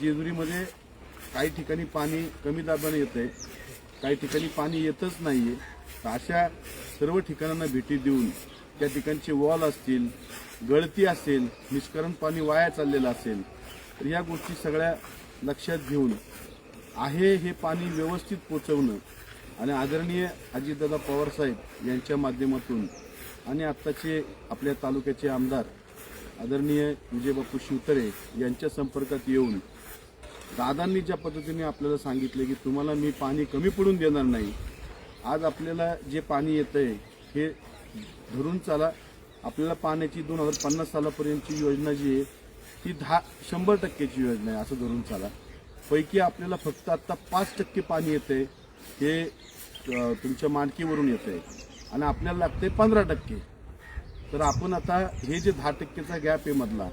जेजुरीमध्ये काही ठिकाणी पाणी कमी दाबाने येतंय काही ठिकाणी पाणी येतच नाहीये. तर अशा सर्व ठिकाणांना भेटी देऊन त्या ठिकाणचे वॉल असतील गळती असेल निष्करण पाणी वाया चाललेलं असेल तर या गोष्टी सगळ्या लक्षात घेऊन आहे हे पाणी व्यवस्थित पोचवणं. आणि आदरणीय अजितदादा पवारसाहेब यांच्या माध्यमातून आणि आत्ताचे आपल्या तालुक्याचे आमदार आदरणीय विजयबापू शिवतरे यांच्या संपर्कात येऊन दादांनी ज्या पद्धतीने आपल्याला सांगितले की तुम्हाला मी पाणी कमी पडून देणार नाही आज आपल्याला जे पाणी येतंय हे धरून चाला. आपल्याला पाण्याची दोन हजार पन्नास सालापर्यंतची योजना जी आहे ती दहा शंभर टक्क्याची योजना आहे असं धरून चाला. पैकी आपल्याला फक्त आत्ता पाच टक्के पाणी येतंय हे तुमच्या मांडकीवरून आहे आणि आपल्याला लागते पंधरा टक्के. तर आपण आता हे जे दहा टक्केचा गॅप आहे मधला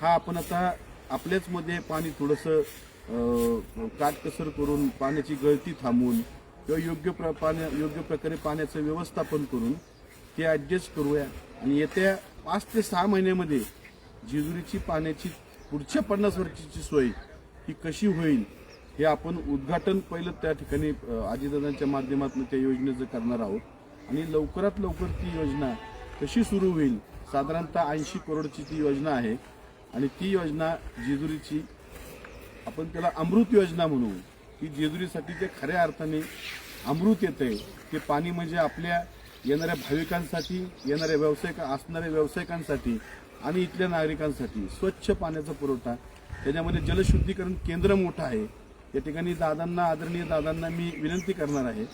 हा आपण आता आपल्याचमध्ये पाणी थोडंसं काटकसर करून पाण्याची गळती थांबवून किंवा योग्य प्र पाण्या योग्य प्रकारे पाण्याचं व्यवस्थापन करून ते ॲडजस्ट करूया. आणि येत्या पाच ते सहा महिन्यामध्ये जेजुरीची पाण्याची पुढच्या पन्नास वर्षाची सोय ही कशी होईल हे आपण उद्घाटन पहिलं त्या ठिकाणी आजीदादांच्या माध्यमातून त्या योजनेचं करणार आहोत. आणि लवकरात लवकर ती योजना कशी सुरू होईल साधारणतः ऐंशी करोडची ती योजना आहे. आणि ती योजना जेजुरीची आपण त्याला अमृत योजना म्हणू. की जेजुरीसाठी जे खऱ्या अर्थाने अमृत येते ते पाणी म्हणजे आपल्या येणाऱ्या भाविकांसाठी येणाऱ्या व्यावसायिक असणाऱ्या व्यावसायिकांसाठी आणि इथल्या नागरिकांसाठी स्वच्छ पाण्याचा पुरवठा. त्याच्यामध्ये जलशुद्धीकरण केंद्र मोठं आहे. या ठिकाणी दादांना आदरणीय दादांना मी विनंती करणार आहे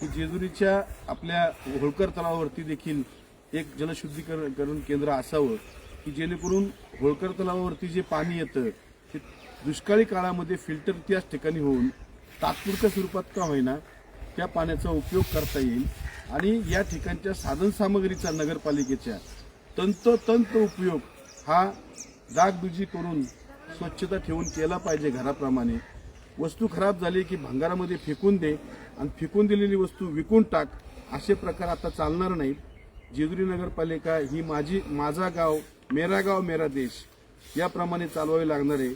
की जेजुरीच्या आपल्या होळकर तलावावरती देखील एक जलशुद्धीकरण करण केंद्र असावं की जेणेकरून होळकर तलावावरती जे पाणी येतं ते दुष्काळी काळामध्ये फिल्टर त्याच ठिकाणी होऊन तात्पुरत्या स्वरूपात का होईना त्या पाण्याचा उपयोग करता येईल. आणि या ठिकाणच्या साधनसामग्रीचा नगरपालिकेच्या तंतोतंत उपयोग हा दागदुजी करून स्वच्छता ठेवून केला पाहिजे घराप्रमाणे. वस्तू खराब झाली की भंगारामध्ये फेकून दे आणि फेकून दिलेली वस्तू विकून टाक असे प्रकार आता चालणार नाहीत. जेजुरी नगरपालिका ही माझी माझा गाव मेरा गाव मेरा देश याप्रमाणे चालवावी लागणार आहे.